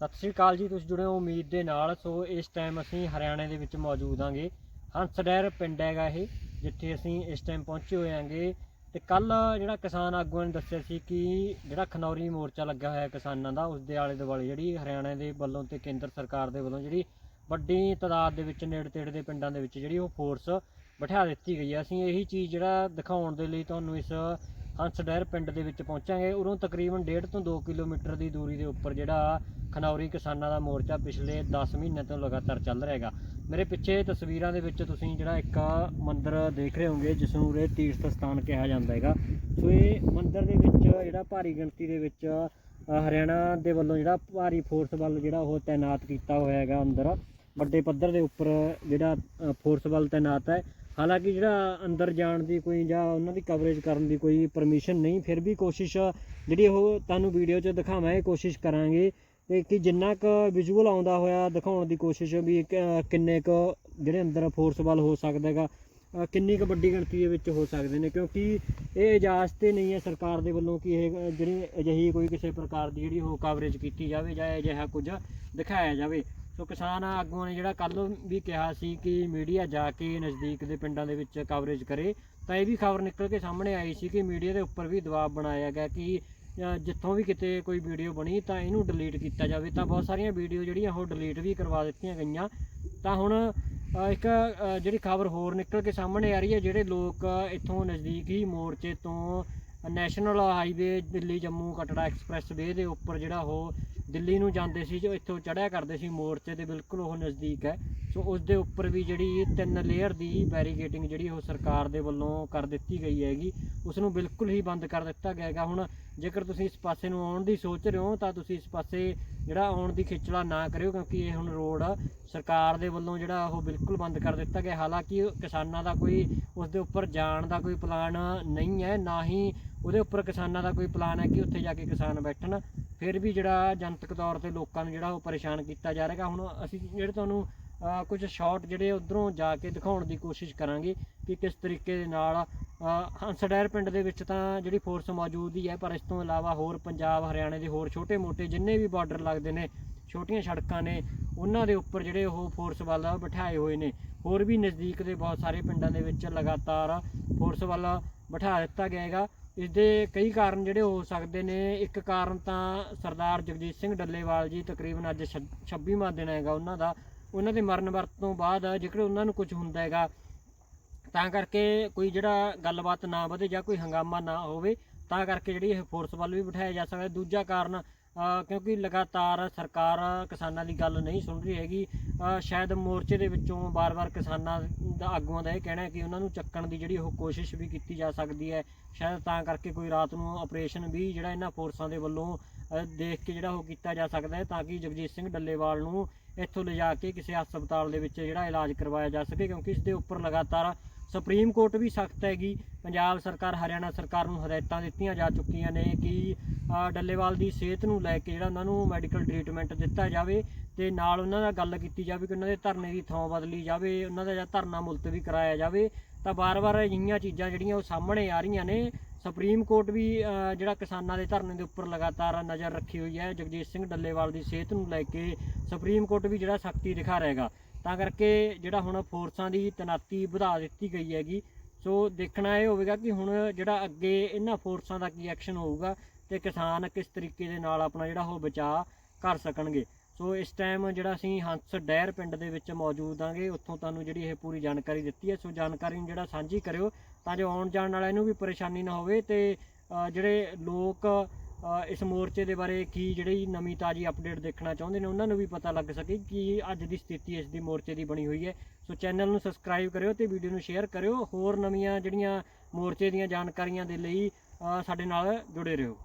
ਸਤਿ ਸ੍ਰੀ ਅਕਾਲ ਜੀ, ਤੁਸੀਂ ਜੁੜੇ ਹੋ ਉਮੀਦ ਦੇ ਨਾਲ। ਸੋ ਇਸ ਟਾਈਮ ਅਸੀਂ ਹਰਿਆਣੇ ਦੇ ਵਿੱਚ ਮੌਜੂਦ ਆਂਗੇ ਹੰਸਡੈਰ ਪਿੰਡ ਹੈਗਾ ਇਹ, ਜਿੱਥੇ ਅਸੀਂ ਇਸ ਟਾਈਮ ਪਹੁੰਚੇ ਹੋਏ ਆਂਗੇ ਤੇ ਕੱਲ ਜਿਹੜਾ ਕਿਸਾਨ ਆਗੂਆਂ ਨੇ ਦੱਸਿਆ ਸੀ ਕਿ ਜਿਹੜਾ ਖਨੌਰੀ ਮੋਰਚਾ ਲੱਗਾ ਹੋਇਆ ਕਿਸਾਨਾਂ ਦਾ ਉਸ ਦੇ ਆਲੇ ਦੁਆਲੇ ਜਿਹੜੀ ਹਰਿਆਣਾ ਦੇ ਵੱਲੋਂ ਤੇ ਕੇਂਦਰ ਸਰਕਾਰ ਦੇ ਵੱਲੋਂ ਜਿਹੜੀ ਵੱਡੀ ਤਾਦਾਦ ਦੇ ਵਿੱਚ ਨੇੜੇ ਤੇੜੇ ਦੇ ਪਿੰਡਾਂ ਦੇ ਵਿੱਚ ਜਿਹੜੀ ਉਹ ਫੋਰਸ ਬਿਠਾ ਦਿੱਤੀ ਗਈ ਹੈ। ਅਸੀਂ ਇਹੀ ਚੀਜ਼ ਜਿਹੜਾ ਦਿਖਾਉਣ ਦੇ ਲਈ ਤੁਹਾਨੂੰ ਇਸ ਹੰਸਡਹਿਰ ਪਿੰਡ ਦੇ ਵਿੱਚ ਪਹੁੰਚਾਂਗੇ। ਉਰੋਂ ਤਕਰੀਬਨ 1.5 ਤੋਂ 2 ਕਿਲੋਮੀਟਰ ਦੀ ਦੂਰੀ ਦੇ ਉੱਪਰ ਜਿਹੜਾ ਖਨੌਰੀ ਕਿਸਾਨਾਂ ਦਾ ਮੋਰਚਾ ਪਿਛਲੇ 10 ਮਹੀਨਿਆਂ ਤੋਂ ਲਗਾਤਾਰ ਚੱਲ ਰਿਹਾ ਹੈਗਾ ਮੇਰੇ ਪਿੱਛੇ ਤਸਵੀਰਾਂ ਦੇ ਵਿੱਚ ਤੁਸੀਂ ਜਿਹੜਾ ਇੱਕ ਮੰਦਿਰ ਦੇਖ ਰਹੇ ਹੋਗੇ ਜਿਸ ਨੂੰ ਉਰੇ ਤੀਰਥ ਸਥਾਨ ਕਿਹਾ ਜਾਂਦਾ ਹੈਗਾ। ਸੋ ਇਹ ਮੰਦਿਰ ਦੇ ਵਿੱਚ ਜਿਹੜਾ ਭਾਰੀ ਗਿਣਤੀ ਦੇ ਵਿੱਚ ਹਰਿਆਣਾ ਦੇ ਵੱਲੋਂ ਜਿਹੜਾ ਭਾਰੀ ਫੋਰਸ ਵੱਲ ਜਿਹੜਾ ਉਹ ਤਾਇਨਾਤ ਕੀਤਾ ਹੋਇਆ ਹੈਗਾ ਅੰਦਰ। ਵੱਡੇ ਪੱਧਰ ਦੇ ਉੱਪਰ ਜਿਹੜਾ ਫੋਰਸ ਵੱਲ ਤਾਇਨਾਤ ਹੈ। ਹਾਲਾਂਕਿ ਜਿਹੜਾ ਅੰਦਰ ਜਾਣ ਦੀ ਕੋਈ ਜਾਂ ਉਹਨਾਂ ਦੀ ਕਵਰੇਜ ਕਰਨ ਦੀ ਕੋਈ ਪਰਮਿਸ਼ਨ ਨਹੀਂ, ਫਿਰ ਵੀ ਕੋਸ਼ਿਸ਼, ਜਿਹੜੀ ਉਹ ਤੁਹਾਨੂੰ ਵੀਡੀਓ 'ਚ ਦਿਖਾਵਾਂਗੇ ਕੋਸ਼ਿਸ਼ ਕਰਾਂਗੇ ਤੇ ਕਿ ਜਿੰਨਾ ਕੁ ਵਿਜ਼ੂਅਲ ਆਉਂਦਾ ਹੋਇਆ ਦਿਖਾਉਣ ਦੀ ਕੋਸ਼ਿਸ਼ ਵੀ ਕਿੰਨੇ ਕੁ ਜਿਹੜੇ ਅੰਦਰ ਫੋਰਸ ਵੱਲ ਹੋ ਸਕਦਾ ਹੈਗਾ ਕਿੰਨੀ ਕੁ ਵੱਡੀ ਗਿਣਤੀ ਦੇ ਵਿੱਚ ਹੋ ਸਕਦੇ ਨੇ, ਕਿਉਂਕਿ ਇਹ ਇਜਾਜ਼ਤ ਤੇ ਨਹੀਂ ਹੈ ਸਰਕਾਰ ਦੇ ਵੱਲੋਂ ਕਿ ਇਹ ਜਿਹੜੀ ਅਜਿਹੀ ਕੋਈ ਕਿਸੇ ਪ੍ਰਕਾਰ ਦੀ ਜਿਹੜੀ ਉਹ ਕਵਰੇਜ ਕੀਤੀ ਜਾਵੇ ਜਾਂ ਅਜਿਹਾ ਕੁਝ ਦਿਖਾਇਆ ਜਾਵੇ। ਸੋ ਕਿਸਾਨ ਆਗੂਆਂ ਨੇ ਜਿਹੜਾ ਕੱਲ ਵੀ ਕਿਹਾ ਸੀ ਕਿ ਮੀਡੀਆ ਜਾ ਕੇ ਨਜ਼ਦੀਕ ਦੇ ਪਿੰਡਾਂ ਦੇ ਵਿੱਚ ਕਵਰੇਜ ਕਰੇ, ਤਾਂ ਇਹ ਵੀ ਖਬਰ ਨਿਕਲ ਕੇ ਸਾਹਮਣੇ ਆਈ ਸੀ ਕਿ ਮੀਡੀਆ ਦੇ ਉੱਪਰ ਵੀ ਦਬਾਅ ਬਣਾਇਆ ਗਿਆ ਕਿ ਜਿੱਥੋਂ ਵੀ ਕਿਤੇ ਕੋਈ ਵੀਡੀਓ ਬਣੀ ਤਾਂ ਇਹਨੂੰ ਡਿਲੀਟ ਕੀਤਾ ਜਾਵੇ। ਤਾਂ ਬਹੁਤ ਸਾਰੀਆਂ ਵੀਡੀਓ ਜਿਹੜੀਆਂ ਉਹ ਡਿਲੀਟ ਵੀ ਕਰਵਾ ਦਿੱਤੀਆਂ ਗਈਆਂ। ਤਾਂ ਹੁਣ ਇੱਕ ਜਿਹੜੀ ਖਬਰ ਹੋਰ ਨਿਕਲ ਕੇ ਸਾਹਮਣੇ ਆ ਰਹੀ ਹੈ, ਜਿਹੜੇ ਲੋਕ ਇੱਥੋਂ ਨਜ਼ਦੀਕ ਹੀ ਮੋਰਚੇ ਤੋਂ national highway Delhi, Jammu, Katra expressway ਦੇ ਉੱਪਰ ਜਿਹੜਾ ਉਹ ਦਿੱਲੀ ਨੂੰ ਜਾਂਦੇ ਸੀ, ਜੋ ਇੱਥੋਂ ਚੜਿਆ ਕਰਦੇ ਸੀ ਮੋਰਚੇ ਦੇ, ਬਿਲਕੁਲ ਉਹ ਨਜ਼ਦੀਕ ਹੈ। ਸੋ ਉਸ ਦੇ ਉੱਪਰ ਵੀ ਜਿਹੜੀ ਤਿੰਨ ਲੇਅਰ ਦੀ ਬੈਰੀਕੇਟਿੰਗ ਜਿਹੜੀ ਉਹ ਸਰਕਾਰ ਦੇ ਵੱਲੋਂ ਕਰ ਦਿੱਤੀ ਗਈ ਹੈਗੀ ਉਸ ਨੂੰ ਬਿਲਕੁਲ ਹੀ ਬੰਦ ਕਰ ਦਿੱਤਾ ਗਿਆ ਹੈਗਾ। ਹੁਣ ਜੇਕਰ ਤੁਸੀਂ ਇਸ ਪਾਸੇ ਨੂੰ ਆਉਣ ਦੀ ਸੋਚ ਰਹੇ ਹੋ, ਤਾਂ ਤੁਸੀਂ ਇਸ ਪਾਸੇ ਜਿਹੜਾ ਆਉਣ ਦੀ ਖਿਚਲਾ ਨਾ ਕਰਿਓ, ਕਿਉਂਕਿ ਇਹ ਹੁਣ ਰੋਡ ਸਰਕਾਰ ਦੇ ਵੱਲੋਂ ਜਿਹੜਾ ਉਹ ਬਿਲਕੁਲ ਬੰਦ ਕਰ ਦਿੱਤਾ ਗਿਆ। ਹਾਲਾਂਕਿ ਕਿਸਾਨਾਂ ਦਾ ਕੋਈ ਉਸ ਦੇ ਉੱਪਰ ਜਾਣ ਦਾ ਕੋਈ ਪਲਾਨ ਨਹੀਂ ਹੈ, ਨਾ ਹੀ ਉਹਦੇ ਉੱਪਰ ਕਿਸਾਨਾਂ ਦਾ ਕੋਈ ਪਲਾਨ ਹੈ ਕਿ ਉੱਥੇ ਜਾ ਕੇ ਕਿਸਾਨ ਬੈਠਣ। ਫਿਰ ਵੀ ਜਿਹੜਾ ਜਨਤਕ ਤੌਰ ਤੇ ਲੋਕਾਂ ਨੂੰ ਜਿਹੜਾ ਉਹ ਪਰੇਸ਼ਾਨ ਕੀਤਾ ਜਾ ਰਿਹਾ ਹੁਣ ਅਸੀਂ ਜਿਹੜੇ ਤੁਹਾਨੂੰ ਕੁਝ ਸ਼ਾਟ ਜਿਹੜੇ ਉਧਰੋਂ ਜਾ ਕੇ ਦਿਖਾਉਣ ਦੀ ਕੋਸ਼ਿਸ਼ ਕਰਾਂਗੇ ਕਿ ਕਿਸ ਤਰੀਕੇ ਦੇ ਨਾਲ ਅ, ਹੰਸਡੈਰ ਪਿੰਡ ਦੇ ਵਿੱਚ ਤਾਂ ਜਿਹੜੀ ਫੋਰਸ ਮੌਜੂਦ ਹੀ ਹੈ ਪਰ ਇਸ ਤੋਂ ਇਲਾਵਾ ਹੋਰ ਪੰਜਾਬ ਹਰਿਆਣੇ ਦੇ ਹੋਰ ਛੋਟੇ-ਮੋਟੇ ਜਿੰਨੇ ਵੀ ਬਾਰਡਰ ਲੱਗਦੇ ਨੇ ਛੋਟੀਆਂ ਸੜਕਾਂ ਨੇ ਉਹਨਾਂ ਦੇ ਉੱਪਰ ਜਿਹੜੇ ਉਹ ਫੋਰਸ ਵੱਲ ਬਿਠਾਏ ਹੋਏ ਨੇ। ਹੋਰ ਵੀ ਨਜ਼ਦੀਕ ਦੇ ਬਹੁਤ ਸਾਰੇ ਪਿੰਡਾਂ ਦੇ ਵਿੱਚ ਲਗਾਤਾਰ ਫੋਰਸ ਵੱਲ ਬਿਠਾ ਦਿੱਤਾ ਗਿਆ ਹੈਗਾ। ਇਸ ਦੇ ਕਈ ਕਾਰਨ ਜਿਹੜੇ ਹੋ ਸਕਦੇ ਨੇ। ਇੱਕ ਕਾਰਨ ਤਾਂ ਸਰਦਾਰ ਜਗਜੀਤ ਸਿੰਘ ਡੱਲੇਵਾਲ ਜੀ ਤਕਰੀਬਨ ਅੱਜ 26ਵਾਂ ਦਿਨ ਹੈਗਾ ਉਹਨਾਂ ਦਾ। ਉਹਨਾਂ ਦੇ ਮਰਨ ਵਰਤ ਤੋਂ ਬਾਅਦ ਜੇਕਰ ਉਹਨਾਂ ਨੂੰ ਕੁਝ ਹੁੰਦਾ ਹੈਗਾ, ਤਾਂ ਕਰਕੇ ਕੋਈ ਜਿਹੜਾ ਗੱਲਬਾਤ ਨਾ ਵਧੇ ਜਾਂ ਕੋਈ ਹੰਗਾਮਾ ਨਾ ਹੋਵੇ, ਤਾਂ ਕਰਕੇ ਜਿਹੜੀ ਇਹ ਫੋਰਸ ਵੱਲ ਵੀ ਬਿਠਾਇਆ ਜਾ ਸਕਦਾ। ਦੂਜਾ ਕਾਰਨ ਕਿਉਂਕਿ ਲਗਾਤਾਰ ਸਰਕਾਰ ਕਿਸਾਨਾਂ ਦੀ ਗੱਲ ਨਹੀਂ ਸੁਣ ਰਹੀ ਹੈਗੀ ਸ਼ਾਇਦ ਮੋਰਚੇ ਦੇ ਵਿੱਚੋਂ ਵਾਰ ਵਾਰ ਕਿਸਾਨਾਂ ਦਾ ਆਗੂਆਂ ਦਾ ਇਹ ਕਹਿਣਾ ਹੈ ਕਿ ਉਹਨਾਂ ਨੂੰ ਚੱਕਣ ਦੀ ਜਿਹੜੀ ਉਹ ਕੋਸ਼ਿਸ਼ ਵੀ ਕੀਤੀ ਜਾ ਸਕਦੀ ਹੈ। ਸ਼ਾਇਦ ਤਾਂ ਕਰਕੇ ਕੋਈ ਰਾਤ ਨੂੰ ਆਪਰੇਸ਼ਨ ਵੀ ਜਿਹੜਾ ਇਹਨਾਂ ਫੋਰਸਾਂ ਦੇ ਵੱਲੋਂ ਦੇਖ ਕੇ ਜਿਹੜਾ ਉਹ ਕੀਤਾ ਜਾ ਸਕਦਾ ਹੈ ਤਾਂ ਕਿ ਜਗਜੀਤ ਸਿੰਘ ਡੱਲੇਵਾਲ ਨੂੰ ਇੱਥੋਂ ਲਿਜਾ ਕੇ ਕਿਸੇ ਹਸਪਤਾਲ ਦੇ ਵਿੱਚ ਜਿਹੜਾ ਇਲਾਜ ਕਰਵਾਇਆ ਜਾ ਸਕੇ ਕਿਉਂਕਿ ਇਸ ਦੇ ਉੱਪਰ ਲਗਾਤਾਰ ਸੁਪਰੀਮ ਕੋਰਟ ਵੀ ਸਖਤ ਹੈਗੀ। ਪੰਜਾਬ ਸਰਕਾਰ, ਹਰਿਆਣਾ ਸਰਕਾਰ ਨੂੰ ਹਦਾਇਤਾਂ ਦਿੱਤੀਆਂ ਜਾ ਚੁੱਕੀਆਂ ਨੇ ਕਿ ਡੱਲੇਵਾਲ ਦੀ ਸਿਹਤ ਨੂੰ ਲੈ ਕੇ ਜਿਹੜਾ ਉਹਨਾਂ ਨੂੰ ਮੈਡੀਕਲ ਟ੍ਰੀਟਮੈਂਟ ਦਿੱਤਾ ਜਾਵੇ ਤੇ ਨਾਲ ਉਹਨਾਂ ਨਾਲ ਗੱਲ ਕੀਤੀ ਜਾਵੇ ਕਿ ਉਹਨਾਂ ਦੇ ਧਰਨੇ ਦੀ ਥਾਂ ਬਦਲੀ ਜਾਵੇ, ਉਹਨਾਂ ਦਾ ਜਿਹੜਾ ਧਰਨਾ ਮੁਲਤਵੀ ਕਰਾਇਆ ਜਾਵੇ। ਤਾਂ ਬਾਰ-ਬਾਰ ਅਜਿਹੀਆਂ ਚੀਜ਼ਾਂ ਜਿਹੜੀਆਂ ਉਹ ਸਾਹਮਣੇ ਆ ਰਹੀਆਂ ਨੇ। ਸੁਪਰੀਮ ਕੋਰਟ ਵੀ ਜਿਹੜਾ ਕਿਸਾਨਾਂ ਦੇ ਧਰਨੇ ਦੇ ਉੱਪਰ ਲਗਾਤਾਰ ਨਜ਼ਰ ਰੱਖੀ ਹੋਈ ਹੈ। ਜਗਜੀਤ ਸਿੰਘ ਡੱਲੇਵਾਲ ਦੀ ਸਿਹਤ ਨੂੰ ਲੈ ਕੇ ਸੁਪਰੀਮ ਕੋਰਟ ਵੀ ਜਿਹੜਾ ਸਖਤੀ ਦਿਖਾ ਰਹੇਗਾ ਤਾਂ ਕਰਕੇ ਜਿਹੜਾ ਹੁਣ ਫੋਰਸਾਂ ਦੀ ਤੈਨਾਤੀ ਵਧਾ ਦਿੱਤੀ ਗਈ ਹੈਗੀ। ਸੋ ਦੇਖਣਾ ਇਹ ਹੋਵੇਗਾ ਕਿ ਹੁਣ ਜਿਹੜਾ ਅੱਗੇ ਇਹਨਾਂ ਫੋਰਸਾਂ ਦਾ ਕੀ ਐਕਸ਼ਨ ਹੋਊਗਾ ਤੇ ਕਿਸਾਨ ਕਿਸ ਤਰੀਕੇ ਦੇ ਨਾਲ ਆਪਣਾ ਜਿਹੜਾ ਉਹ ਬਚਾਅ ਕਰ ਸਕਣਗੇ। ਸੋ ਇਸ ਟਾਈਮ ਜਿਹੜਾ ਅਸੀਂ ਹੰਸ ਡੈਰ ਪਿੰਡ ਦੇ ਵਿੱਚ ਮੌਜੂਦ ਆਂਗੇ, ਉੱਥੋਂ ਤੁਹਾਨੂੰ ਜਿਹੜੀ ਇਹ ਪੂਰੀ ਜਾਣਕਾਰੀ ਦਿੱਤੀ ਹੈ। ਸੋ ਜਾਣਕਾਰੀ ਨੂੰ ਜਿਹੜਾ ਸਾਂਝੀ ਕਰਿਓ ਤਾਂ ਜੋ ਆਉਣ ਜਾਣ ਵਾਲਿਆਂ ਨੂੰ ਵੀ ਪਰੇਸ਼ਾਨੀ ਨਾ ਹੋਵੇ ਤੇ ਜਿਹੜੇ ਲੋਕ ਇਸ ਮੋਰਚੇ ਦੇ ਬਾਰੇ ਕੀ ਜਿਹੜੀ ਨਵੀਂ ਤਾਜੀ ਅਪਡੇਟ ਦੇਖਣਾ ਚਾਹੁੰਦੇ ਨੇ, ਉਹਨਾਂ ਨੂੰ ਵੀ ਪਤਾ ਲੱਗ ਸਕੇ ਕਿ ਅੱਜ ਦੀ ਸਥਿਤੀ ਇਸ ਦੀ ਮੋਰਚੇ ਦੀ ਬਣੀ ਹੋਈ ਹੈ। ਸੋ ਚੈਨਲ ਨੂੰ ਸਬਸਕ੍ਰਾਈਬ ਕਰਿਓ ਤੇ ਵੀਡੀਓ ਨੂੰ ਸ਼ੇਅਰ ਕਰਿਓ। ਹੋਰ ਨਵੀਆਂ ਜਿਹੜੀਆਂ ਮੋਰਚੇ ਦੀਆਂ ਜਾਣਕਾਰੀਆਂ ਦੇ ਲਈ ਸਾਡੇ ਨਾਲ ਜੁੜੇ ਰਹੋ।